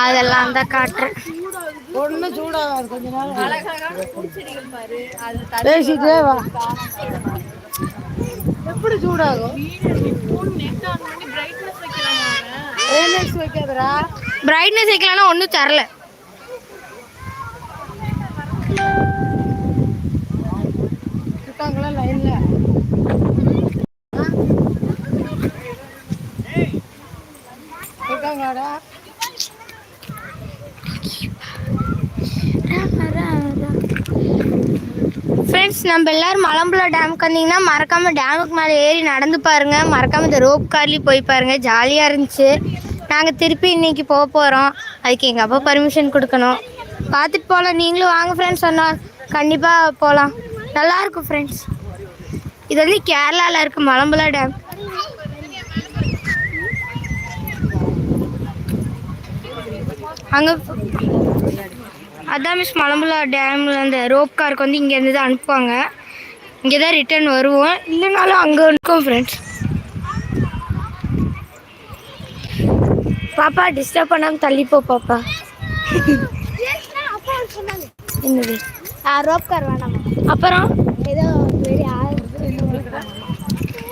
அதெல்லாம் தான் காட்டுறேன். ஒண்ணு சூடாகாது கொஞ்ச நேரம் பேசிட்டே வா. எப்படி சூடாகும்? வைக்காதடா. பிரைட்னஸ் வைக்கலன்னா ஒன்றும் தரல. இருக்காங்களா லைன்ல இருக்காங்களாடா ஃப்ரெண்ட்ஸ் நம்ம எல்லோரும் மலம்புழா டேமுக்கு வந்தீங்கன்னா மறக்காமல் டேமுக்கு மேலே ஏறி நடந்து பாருங்க. மறக்காம இந்த ரோப் கார்லேயும் போய் பாருங்கள் ஜாலியாக இருந்துச்சு. நாங்கள் திருப்பி இன்னைக்கு போக போகிறோம் அதுக்கு எங்கள் அப்பா பர்மிஷன் கொடுக்கணும். பார்த்துட்டு போகலாம் நீங்களும் வாங்க ஃப்ரெண்ட்ஸ் சொன்னால் கண்டிப்பாக போகலாம் நல்லாயிருக்கும் ஃப்ரெண்ட்ஸ் இது வந்து கேரளாவில் இருக்குது மலம்புழா டேம் அங்கே அதான் மிஸ் மலம்புழா டேமில் அந்த ரோப் காருக்கு வந்து இங்கேருந்து தான் அனுப்புவாங்க. இங்கே தான் ரிட்டர்ன் வருவோம். இல்லைனாலும் அங்கே இருக்கும் ஃப்ரெண்ட்ஸ் பாப்பா டிஸ்டர்ப் பண்ணாமல் தள்ளி போ பாப்பா. என்னது? ரோப் கார் வேணாமா அப்புறம்? ஏதோ பெரிய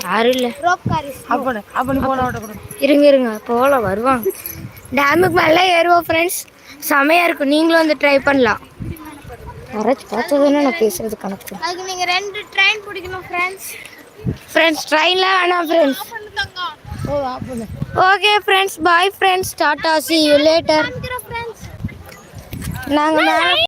யாரும் இல்லை. ரோப் கார் அப்படி அப்படி போன இருங்க இருங்க. போகலாம் வருவாங்க. டேமுக்கு மேலே ஏறுவோம் ஃப்ரெண்ட்ஸ் செமையாக இருக்கும். நீங்களும் வந்து ட்ரை பண்ணலாம். யாராச்சும் பார்த்ததுன்னு நான் பேசுறது கணக்கு. அதுக்கு நீங்க ரெண்டு ட்ரெயின் பிடிக்கணும் ஃப்ரெண்ட்ஸ் ஃப்ரெண்ட்ஸ் ட்ரெயினில் வேணாம் friends okay friends bye friends tata see you later friends நாங்கள் மேலே